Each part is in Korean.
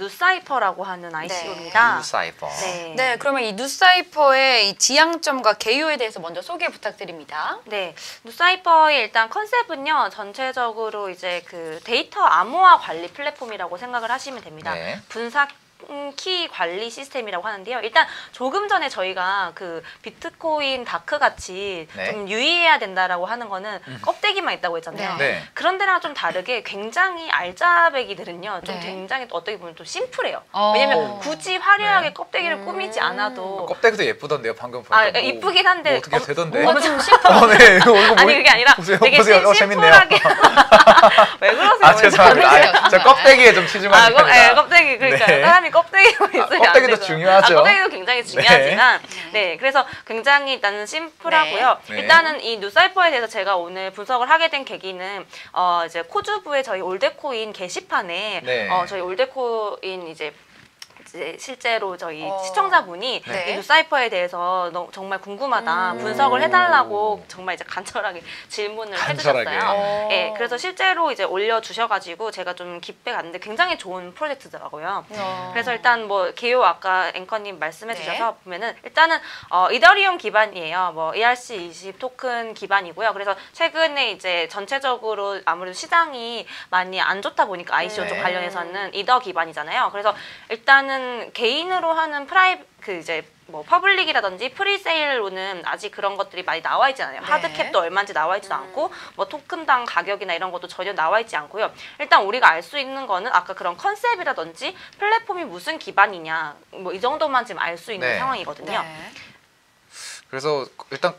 누사이퍼라고 하는 ICO입니다. 뉴사이퍼. 네. 네, 그러면 이 뉴사이퍼의 이 지향점과 개요에 대해서 먼저 소개 부탁드립니다. 네, 누사이퍼의 일단 컨셉은요 전체적으로 이제 그 데이터 암호화 관리 플랫폼이라고 생각을 하시면 됩니다. 네. 분사 음, 키 관리 시스템이라고 하는데요. 일단 조금 전에 저희가 그 비트코인 다크 같이 네. 좀 유의해야 된다라고 하는 거는 껍데기만 있다고 했잖아요. 네. 그런 데랑 좀 다르게 굉장히 알짜배기들은요. 좀 네. 굉장히 또 어떻게 보면 좀 심플해요. 어. 왜냐면 굳이 화려하게 네. 껍데기를 꾸미지 않아도 껍데기도 예쁘던데요, 방금 아, 보니까. 뭐- 이쁘긴 한데 뭐 어떻게 어, 되던데? 뭔가 좀 심플. 어, 네. 뭐- 아니 그게 아니라 보세요, 되게 보세요. 어, 심- 재밌네요. 심플하게 왜 그러세요? 아, 죄송합니다. 아, 저. 껍데기에 좀 아, 치중하는 거, 예. 껍데기 그러니까 네. 사람이 껍데기만 있으면 안 껍데기도. 중요하죠. 아, 껍데기도 굉장히 중요하지만 네. 그래서 굉장히 일단은 심플하고요. 네. 일단은 이 누사이퍼에 대해서 제가 오늘 분석을 하게 된 계기는 어 이제 코주부의 저희 올데코인 게시판에 네. 어 저희 올데코인 이제 실제로 저희 어. 시청자분이 네. 이 누사이퍼에 대해서 너- 정말 궁금하다 음. 분석을 해달라고 정말 이제 간절하게 질문을 간절하게. 해주셨어요. 어. 예, 그래서 실제로 이제 올려주셔가지고 제가 좀 기백 갔는데 굉장히 좋은 프로젝트더라고요. 어. 그래서 일단 뭐 개요 아까 앵커님 말씀해 네. 주셔서 보면은 일단은 어 이더리움 기반이에요. 뭐 ERC20 토큰 기반이고요. 그래서 최근에 이제 전체적으로 아무래도 시장이 많이 안 좋다 보니까 ICO 쪽 네. 관련해서는 이더 기반이잖아요. 그래서 일단은 개인으로 하는 프라이 그 이제 뭐 퍼블릭이라든지 프리세일로는 아직 그런 것들이 많이 나와 있지 않아요. 네. 하드캡도 얼마인지 나와 있지도 않고 뭐 토큰당 가격이나 이런 것도 전혀 나와 있지 않고요. 일단 우리가 알 수 있는 거는 아까 그런 컨셉이라든지 플랫폼이 무슨 기반이냐 뭐 이 정도만 지금 알 수 있는 네. 상황이거든요. 네. 그래서 일단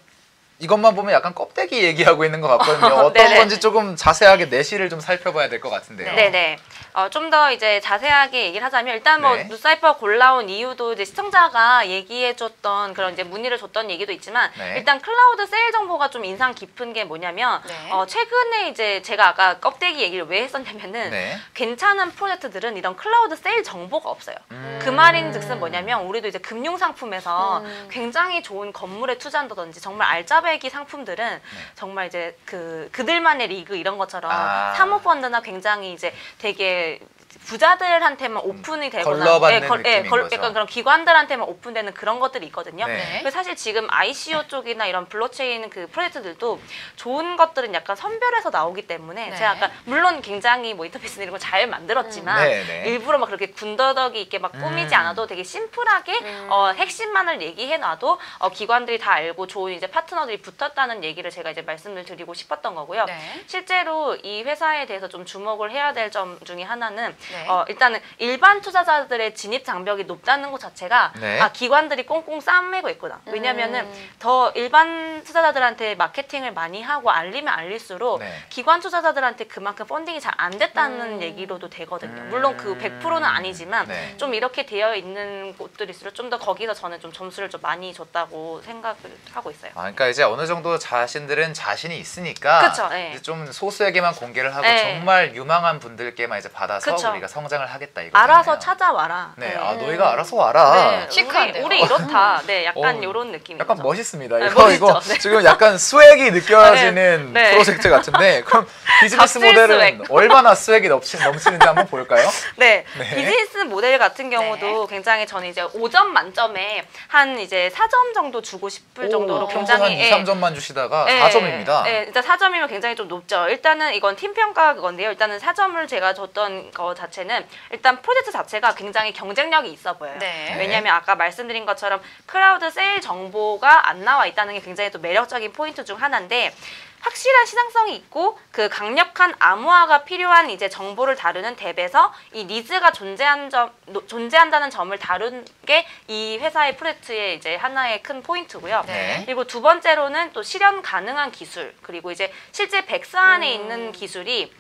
이것만 보면 약간 껍데기 얘기하고 있는 것 같거든요. 어떤 네네. 건지 조금 자세하게 내실을 좀 살펴봐야 될 것 같은데요. 네네. 어, 좀 더 이제 자세하게 얘기를 하자면 일단 뭐 네. 누사이퍼 골라온 이유도 이제 시청자가 얘기해줬던 그런 이제 문의를 줬던 얘기도 있지만 네. 일단 클라우드 세일 정보가 좀 인상 깊은 게 뭐냐면 네. 어, 최근에 이제 제가 아까 껍데기 얘기를 왜 했었냐면은 네. 괜찮은 프로젝트들은 이런 클라우드 세일 정보가 없어요. 음. 그 말인즉슨 뭐냐면 우리도 이제 금융 상품에서 음. 굉장히 좋은 건물에 투자한다든지 정말 알짜배 기 상품들은 정말 이제 그 그들만의 리그 이런 것처럼 네. 아. 사모펀드나 굉장히 이제 되게 부자들한테만 오픈이 되거나 걸러받는 예, 걸- 예, 느낌인 걸- 거죠. 약간 그런 기관들한테만 오픈되는 그런 것들이 있거든요. 네. 사실 지금 ICO 쪽이나 이런 블록체인 그 프로젝트들도 좋은 것들은 약간 선별해서 나오기 때문에 네. 제가 아까 물론 굉장히 뭐 인터페이스 이런 거잘 만들었지만 네, 네. 일부러 막 그렇게 군더더기 있게 막 꾸미지 음. 않아도 되게 심플하게 음. 어, 핵심만을 얘기해 놔도 어, 기관들이 다 알고 좋은 이제 파트너들이 붙었다는 얘기를 제가 이제 말씀을 드리고 싶었던 거고요. 네. 실제로 이 회사에 대해서 좀 주목을 해야 될 점 중에 하나는 네. 어, 일단은 일반 투자자들의 진입 장벽이 높다는 것 자체가 네. 아 기관들이 꽁꽁 싸매고 있구나. 왜냐면은 음. 더 일반 투자자들한테 마케팅을 많이 하고 알리면 알릴수록 네. 기관 투자자들한테 그만큼 펀딩이 잘 안 됐다는 음. 얘기로도 되거든요. 음. 물론 그 100%는 아니지만 네. 좀 이렇게 되어 있는 곳들일수록 좀 더 거기서 저는 좀 점수를 좀 많이 줬다고 생각을 하고 있어요. 아, 그러니까 이제 어느 정도 자신들은 자신이 있으니까 그쵸, 예. 좀 소수에게만 공개를 하고 예. 정말 유망한 분들께만 이제 받아서 그쵸. 우리가 성장을 하겠다 이거. 알아서 찾아와라. 네, 네. 아 너희가 알아서 와라. 네, 시크한데요? 우리, 우리 이렇다. 네, 약간 어, 이런 느낌이죠. 약간 멋있습니다. 네, 이거 멋있죠. 이거 네. 지금 약간 스웩이 느껴지는 네. 네. 프로젝트 같은데 그럼 비즈니스 모델은 스웩. 얼마나 스웩이 넘치, 넘치는지 한번 볼까요? 네, 네. 비즈니스 모델 같은 경우도 굉장히 저는 이제 5점 만점에 한 이제 4점 정도 주고 싶을 정도로 평소 한 굉장히 2, 예, 3점만 주시다가 예, 4점입니다. 예, 일단 4점이면 굉장히 좀 높죠. 일단은 이건 팀 평가 그건데요. 일단은 4점을 제가 줬던 거 자체는 일단 프로젝트 자체가 굉장히 경쟁력이 있어 보여요. 네. 왜냐하면 아까 말씀드린 것처럼 클라우드 세일 정보가 안 나와 있다는 게 굉장히 또 매력적인 포인트 중 하나인데 확실한 시장성이 있고 그 강력한 암호화가 필요한 이제 정보를 다루는 탭에서 이 니즈가 존재한 점 노- 존재한다는 점을 다룬 게 이 회사의 프로젝트의 이제 하나의 큰 포인트고요. 네. 그리고 두 번째로는 또 실현 가능한 기술 그리고 이제 실제 백서 안에 음. 있는 기술이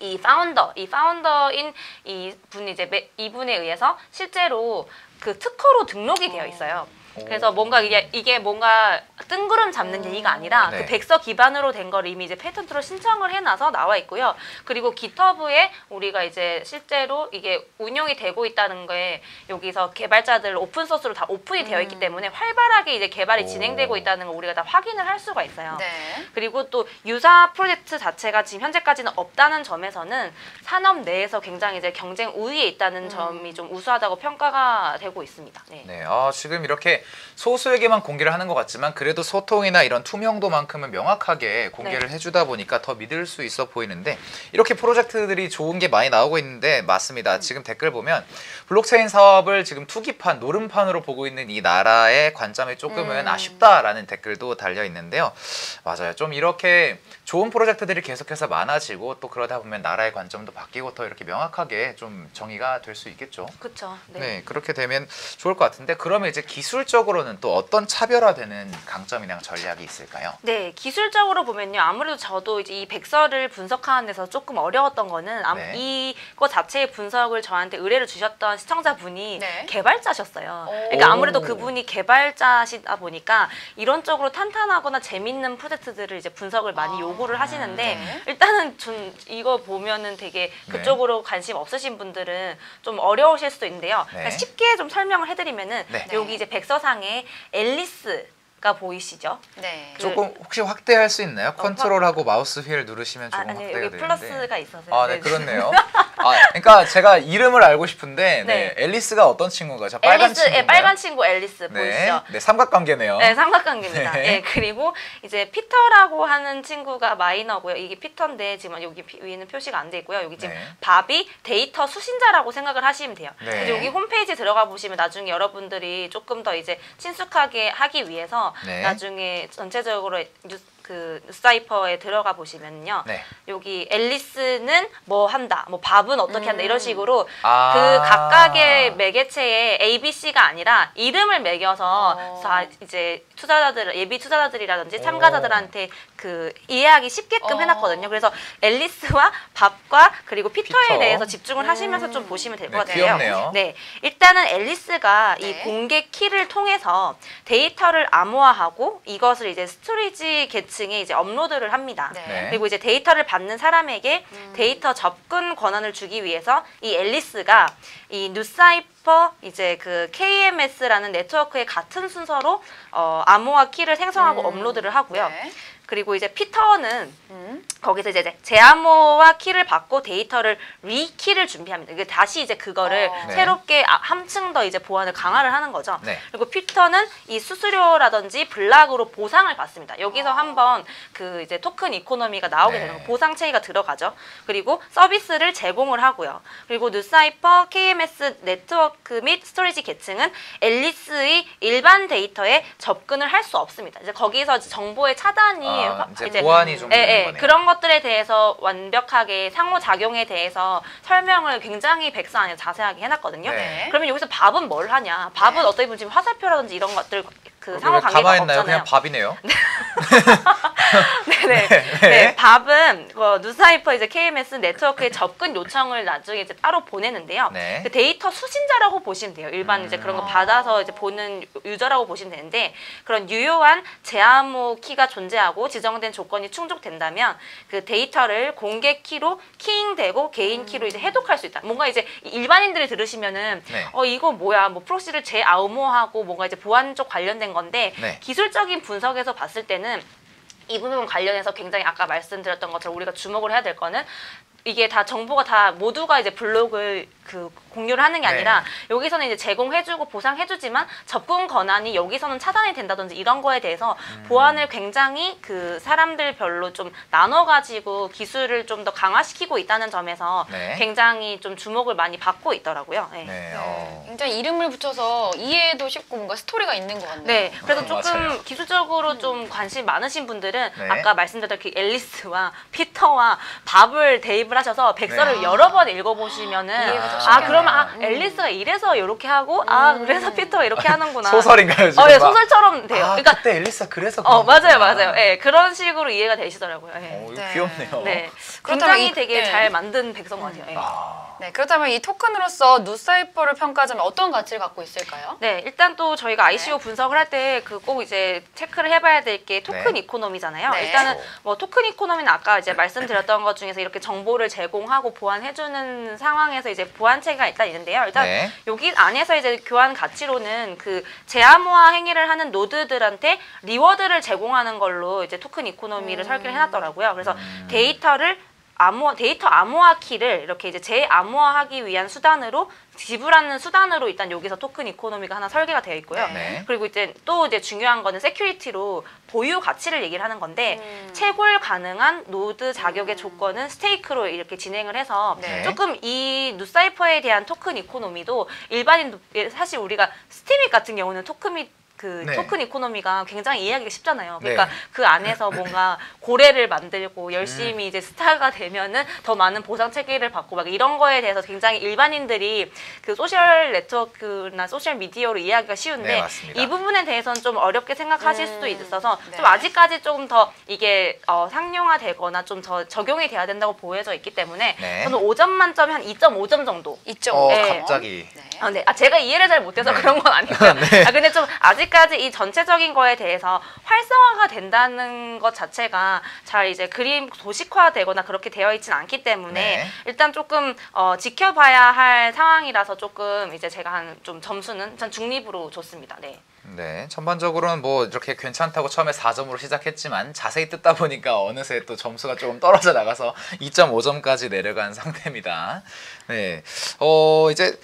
이 파운더, 이 파운더인 이 분이 이제 매- 이분에 의해서 실제로 그 특허로 등록이 되어 있어요. 그래서 뭔가 이게 이게 뭔가 뜬구름 잡는 얘기가 아니라 네. 그 백서 기반으로 된 걸 이미 이제 페이턴트로 신청을 해놔서 나와 있고요. 그리고 기터브에 우리가 이제 실제로 이게 운용이 되고 있다는 거에 여기서 개발자들 오픈 소스로 다 오픈이 되어 있기 때문에 활발하게 이제 개발이 오. 진행되고 있다는 걸 우리가 다 확인을 할 수가 있어요. 네. 그리고 또 유사 프로젝트 자체가 지금 현재까지는 없다는 점에서는 산업 내에서 굉장히 이제 경쟁 우위에 있다는 점이 좀 우수하다고 평가가 되고 있습니다. 네. 네, 아, 지금 이렇게 소수에게만 공개를 하는 것 같지만 그래도 소통이나 이런 투명도만큼은 명확하게 공개를 해주다 보니까 더 믿을 수 있어 보이는데 이렇게 프로젝트들이 좋은 게 많이 나오고 있는데 맞습니다. 지금 댓글 보면 블록체인 사업을 지금 투기판, 노름판으로 보고 있는 이 나라의 관점이 조금은 음. 아쉽다라는 댓글도 달려 있는데요. 맞아요. 좀 이렇게 좋은 프로젝트들이 계속해서 많아지고 또 그러다 보면 나라의 관점도 바뀌고 더 이렇게 명확하게 좀 정의가 될 수 있겠죠. 그렇죠. 네. 그렇게 되면 좋을 것 같은데 그러면 이제 기술적으로는 또 어떤 차별화되는 강점이나 전략이 있을까요? 네, 기술적으로 보면요. 아무래도 저도 이제 이 백서를 분석하는 데서 조금 어려웠던 거는 네. 이거 자체의 분석을 저한테 의뢰를 주셨던 시청자분이 네. 개발자셨어요. 오. 그러니까 아무래도 그분이 개발자시다 보니까 이론적으로 탄탄하거나 재밌는 프로젝트들을 이제 분석을 많이 아. 요구를 하시는데 네. 일단은 전 이거 보면은 되게 네. 그쪽으로 관심 없으신 분들은 좀 어려우실 수도 있는데요. 네. 그러니까 쉽게 좀 설명을 해드리면은 네. 여기 이제 백서상에 앨리스 가 보이시죠? 네. 그- 조금 혹시 확대할 수 있나요? 컨트롤하고 마우스 휠 누르시면 아, 조금 아니 확대가 여기 되는데. 플러스가 있어서요. 아, 네, 그렇네요. 아, 그러니까 제가 이름을 알고 싶은데, 네, 네. 앨리스가 어떤 친구인가요? 저 빨간 앨리스, 친구. 예, 빨간 친구 앨리스 네, 보이시죠? 네, 삼각관계네요. 네, 삼각관계입니다. 네. 예, 그리고 이제 피터라고 하는 친구가 마이너고요. 이게 피터인데 지금 여기 피- 위에는 표시가 안 돼 있고요. 여기 지금 네. 밥이 데이터 수신자라고 생각을 하시면 돼요. 네. 여기 홈페이지 들어가 보시면 나중에 여러분들이 조금 더 이제 친숙하게 하기 위해서 네. 나중에 전체적으로 뉴, 그 뉴스사이퍼에 들어가 보시면요. 네. 여기 앨리스는 뭐 한다, 뭐 밥은 어떻게 한다 이런 식으로 아. 그 각각의 매개체에 A, B, C가 아니라 이름을 매겨서 어. 다 이제 투자자들 예비 투자자들이라든지 참가자들한테 그 이해하기 쉽게끔 어. 해놨거든요. 그래서 앨리스와 밥과 그리고 피터에 피터. 대해서 집중을 음. 하시면서 좀 보시면 될것 네, 같아요. 귀엽네요. 네, 일단은 앨리스가 이 네. 공개 키를 통해서 데이터를 암호화하고 이것을 이제 스토리지 계층에 이제 업로드를 합니다. 네. 네. 그리고 이제 데이터를 받는 사람에게 데이터 접근 권한을 주기 위해서 이 앨리스가 이 뉴사이퍼 이제 그 KMS라는 네트워크의 같은 순서로 어, 암호화 키를 생성하고 음. 업로드를 하고요. 네. 그리고 이제 피터는 음. 거기서 이제 제암호화 키를 받고 데이터를 리키를 준비합니다. 이게 다시 이제 그거를 어. 네. 새롭게 아- 한층 더 이제 보안을 강화를 하는 거죠. 네. 그리고 피터는 이 수수료라든지 블락으로 보상을 받습니다. 여기서 어. 한번 그 이제 토큰 이코노미가 나오게 네. 되는 거 보상 체계가 들어가죠. 그리고 서비스를 제공을 하고요. 그리고 뉴사이퍼, KMS 네트워크 및 스토리지 계층은 앨리스의 일반 데이터에 접근을 할 수 없습니다. 이제 거기서 정보의 차단이 아, 화- 이제 보안이 좀 예, 예. 그런 것들에 대해서 완벽하게 상호 작용에 대해서 설명을 굉장히 백서 안에 자세하게 해놨거든요. 네. 그러면 여기서 밥은 뭘 하냐? 밥은 네. 어떻게 보면 지금 화살표라든지 이런 것들 그 그렇게 상호 왜 관계가? 없잖아요. 그냥 밥이네요. 네네. 네. 네. 밥은 어, 누사이퍼 이제 KMS 네트워크에 접근 요청을 나중에 이제 따로 보내는데요. 네. 그 데이터 수신자라고 보시면 돼요. 일반 이제 음. 그런 거 아. 받아서 이제 보는 유저라고 보시면 되는데 그런 유효한 제암호 키가 존재하고 지정된 조건이 충족된다면 그 데이터를 공개 키로 키잉되고 개인 음. 키로 이제 해독할 수 있다. 뭔가 이제 일반인들이 들으시면은 네. 어 이거 뭐야? 뭐 프록시를 재암호하고 뭔가 이제 보안 쪽 관련된 건데 네. 기술적인 분석에서 봤을 때는 이 부분 관련해서 굉장히 아까 말씀드렸던 것처럼 우리가 주목을 해야 될 거는 이게 다 정보가 다 모두가 이제 블록을 그 공유를 하는 게 네. 아니라 여기서는 이제 제공해주고 보상해주지만 접근 권한이 여기서는 차단이 된다든지 이런 거에 대해서 음. 보안을 굉장히 그 사람들별로 좀 나눠가지고 기술을 좀 더 강화시키고 있다는 점에서 네. 굉장히 좀 주목을 많이 받고 있더라고요. 네. 네. 네. 어. 굉장히 이름을 붙여서 이해도 쉽고 뭔가 스토리가 있는 것 같네요. 네, 그래서 어, 조금 맞아요. 기술적으로 좀 관심 많으신 분들은 네. 아까 말씀드렸던 그 앨리스와 피터와 밥을 대입을 하셔서 백서를 네. 여러 번 읽어보시면은 아. 그러면 아 음. 앨리스가 이래서 이렇게 하고 아 음. 그래서 피터가 이렇게 하는구나. 소설인가요 지금? 어, 예, 막? 소설처럼 돼요. 아, 그러니까 그때 엘리사 그래서 어 그런 맞아요. 맞아요. 예, 그런 식으로 이해가 되시더라고요. 예. 어, 이거 네. 귀엽네요. 네, 그렇다면 굉장히 이- 되게 네. 잘 만든 백성 같아요. 예. 아, 네, 그렇다면 이 토큰으로서 누사이퍼를 평가하자면 어떤 가치를 갖고 있을까요? 네, 일단 또 저희가 네. ICO 분석을 할 때 그 꼭 이제 체크를 해봐야 될 게 토큰 네. 이코노미잖아요. 네. 일단은 그렇죠. 뭐 토큰 이코노미는 아까 이제 말씀드렸던 것 중에서 이렇게 정보를 제공하고 보완해주는 상황에서 이제 보완 체계가 일단 있는데요. 일단 네. 여기 안에서 이제 교환 가치로는 그 제암호화 행위를 하는 노드들한테 리워드를 제공하는 걸로 이제 토큰 이코노미를 음. 설계를 해놨더라고요. 그래서 음. 데이터를 암호 데이터 암호화 키를 이렇게 이제 재암호화하기 위한 수단으로 지불하는 수단으로 일단 여기서 토큰 이코노미가 하나 설계가 되어 있고요. 네. 그리고 이제 또 이제 중요한 거는 세큐리티로 보유 가치를 얘기를 하는 건데 음. 채굴 가능한 노드 자격의 음. 조건은 스테이크로 이렇게 진행을 해서 네. 조금 이 누사이퍼에 대한 토큰 이코노미도 일반인 사실 우리가 스티밋 같은 경우는 토큰이 그 네. 토큰 이코노미가 굉장히 이해하기가 쉽잖아요. 그러니까 네. 그 안에서 뭔가 고래를 만들고 열심히 이제 스타가 되면은 더 많은 보상 체계를 받고 막 이런 거에 대해서 굉장히 일반인들이 그 소셜 네트워크나 소셜 미디어로 이해하기가 쉬운데 네. 이 부분에 대해서는 좀 어렵게 생각하실 음, 수도 있어서 네. 좀 아직까지 조금 더 이게 어, 상용화되거나 좀 더 적용이 돼야 된다고 보여져 있기 때문에 네. 저는 5점 만점에 한 2.5점 정도. 있죠. 어, 네. 갑자기. 네. 아, 네. 아, 제가 이해를 잘 못해서 네. 그런 건 아니고요. 아, 근데 좀 아직까지 이 전체적인 거에 대해서 활성화가 된다는 것 자체가 잘 이제 그림 도식화되거나 그렇게 되어 있지는 않기 때문에 네. 일단 조금 어, 지켜봐야 할 상황이라서 조금 이제 제가 한 좀 점수는 전 중립으로 줬습니다. 네. 네, 전반적으로는 뭐 이렇게 괜찮다고 처음에 4점으로 시작했지만 자세히 뜯다 보니까 어느새 또 점수가 조금 떨어져 나가서 2.5점까지 내려간 상태입니다. 네, 어 이제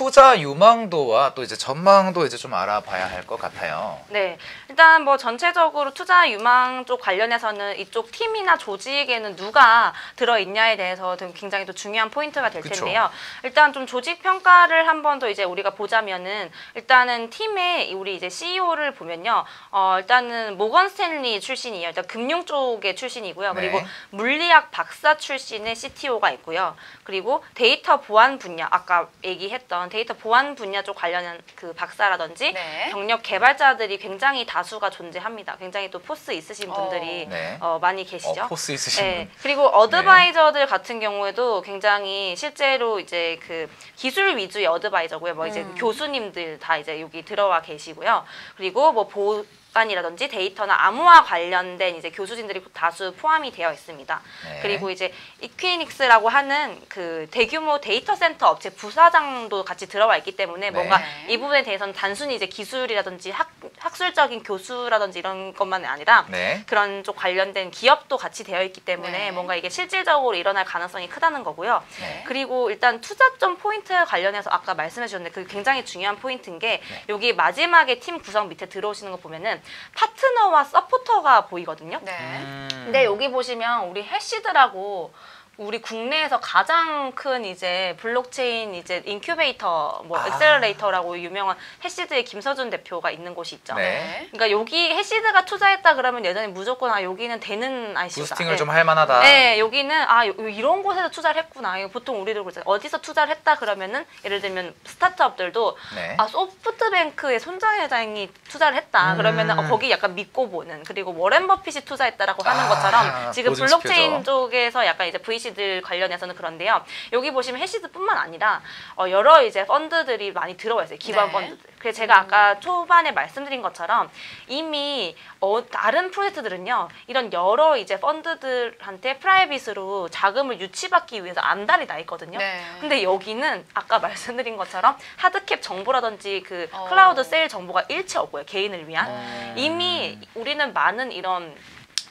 투자 유망도와 또 이제 전망도 이제 좀 알아봐야 할 것 같아요. 네. 일단 뭐 전체적으로 투자 유망 쪽 관련해서는 이쪽 팀이나 조직에는 누가 들어 있냐에 대해서 좀 굉장히 또 중요한 포인트가 될 그쵸. 텐데요. 일단 좀 조직 평가를 한 번 더 이제 우리가 보자면은 일단은 팀의 우리 이제 CEO를 보면요. 어, 일단은 모건 스탠리 출신이에요. 일단 금융 쪽의 출신이고요. 그리고 네. 물리학 박사 출신의 CTO가 있고요. 그리고 데이터 보안 분야 아까 얘기했던 데이터 보안 분야 쪽 관련한 그 박사라든지 네. 경력 개발자들이 굉장히 다수가 존재합니다. 굉장히 또 포스 있으신 분들이 어. 네. 어, 많이 어, 계시죠. 포스 있으신 네. 분. 그리고 어드바이저들 같은 경우에도 굉장히 실제로 이제 그 기술 위주의 어드바이저고요. 뭐 이제 음. 교수님들 다 이제 여기 들어와 계시고요. 그리고 뭐 보 안이라든지 데이터나 암호화 관련된 이제 교수진들이 다수 포함이 되어 있습니다. 네. 그리고 이제 이퀴닉스라고 하는 그 대규모 데이터 센터 업체 부사장도 같이 들어와 있기 때문에 뭔가 네. 이 부분에 대해서는 단순히 이제 기술이라든지 학, 학술적인 교수라든지 이런 것만 아니라 네. 그런 쪽 관련된 기업도 같이 되어 있기 때문에 네. 뭔가 이게 실질적으로 일어날 가능성이 크다는 거고요. 네. 그리고 일단 투자점 포인트 관련해서 아까 말씀해 주셨는데 그 굉장히 중요한 포인트인 게 네. 여기 마지막에 팀 구성 밑에 들어오시는 거 보면은 파트너와 서포터가 보이거든요. 네. 음. 근데 여기 보시면 우리 해시드라고 우리 국내에서 가장 큰 이제 블록체인 이제 인큐베이터 뭐 아. 엑셀러레이터라고 유명한 해시드의 김서준 대표가 있는 곳이 있죠. 네. 그러니까 여기 해시드가 투자했다 그러면 예전에 무조건 아 여기는 되는 IC다. 부스팅을 좀할 만하다. 네, 여기는 아 요- 이런 곳에서 투자를 했구나. 보통 우리도 그러잖아요. 어디서 투자를 했다 그러면은 예를 들면 스타트업들도 네. 아 소프트뱅크의 손정 회장이 투자를 했다 음. 그러면은 어, 거기 약간 믿고 보는 그리고 워렌 버핏이 투자했다라고 하는 아, 것처럼 지금 블록체인 지표죠. 쪽에서 약간 이제 VC 들 관련해서는 그런데요. 여기 보시면 해시드뿐만 아니라 어, 여러 이제 펀드들이 많이 들어와 있어요. 기반 네. 펀드들. 그래서 제가 아까 초반에 말씀드린 것처럼 이미 어, 다른 프로젝트들은요 이런 여러 이제 펀드들한테 프라이빗으로 자금을 유치받기 위해서 안달이 나 있거든요. 네. 근데 여기는 아까 말씀드린 것처럼 하드캡 정보라든지 그 어. 클라우드 세일 정보가 일체 없고요 개인을 위한 음. 이미 우리는 많은 이런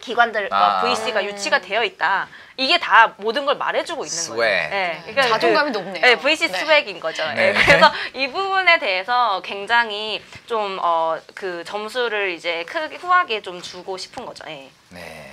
기관들과 아. VC가 음. 유치가 되어 있다. 이게 다 모든 걸 말해주고 있는 거예요. 스웩. 네. 네. 그러니까 자존감이 그- 높네요. 네, VC 네. 스웩인 거죠. 네. 네. 그래서 이 부분에 대해서 굉장히 좀 어 그 점수를 이제 크게 후하게 좀 주고 싶은 거죠. 예. 네.